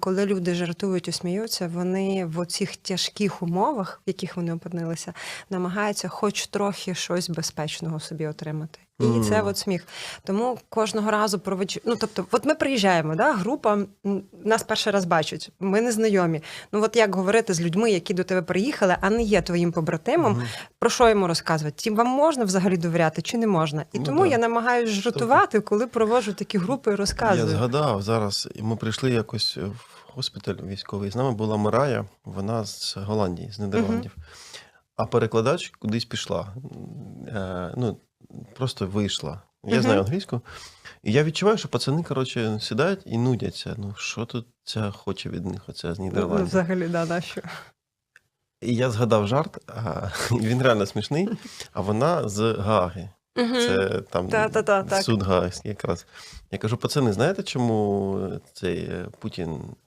Коли люди жартують і сміються, вони в оцих тяжких умовах, в яких вони опинилися, намагаються хоч трохи щось безпечного собі отримати. І Мгм. це от сміх. Тому кожного разу проведж... Ну, тобто, от ми приїжджаємо, да, група нас перший раз бачать, ми не знайомі. Ну, от як говорити з людьми, які до тебе приїхали, а не є твоїм побратимом, Мгм. про що йому розказувати? Ті вам можна взагалі довіряти чи не можна? І Ну, тому да. я намагаюся жартувати, коли проводжу такі групи і Я згадав зараз, і ми прийшли якось в госпіталь військовий. З нами була Мирая, вона з Голландії, з Нідерландів. А перекладач кудись пішла. Е, ну, просто вийшла. Я Мгм. знаю англійську. І я відчуваю, що пацани, коротше, сідають і нудяться. Ну, що тут ця хоче від них, оця з Ну, Нідерландів? взагалі, да, на що? І я згадав жарт, а, він реально смішний, а вона з Гааги. Це там Та-та-та, суд Гаагський якраз. Я кажу, пацани, знаєте, чому цей е, Путін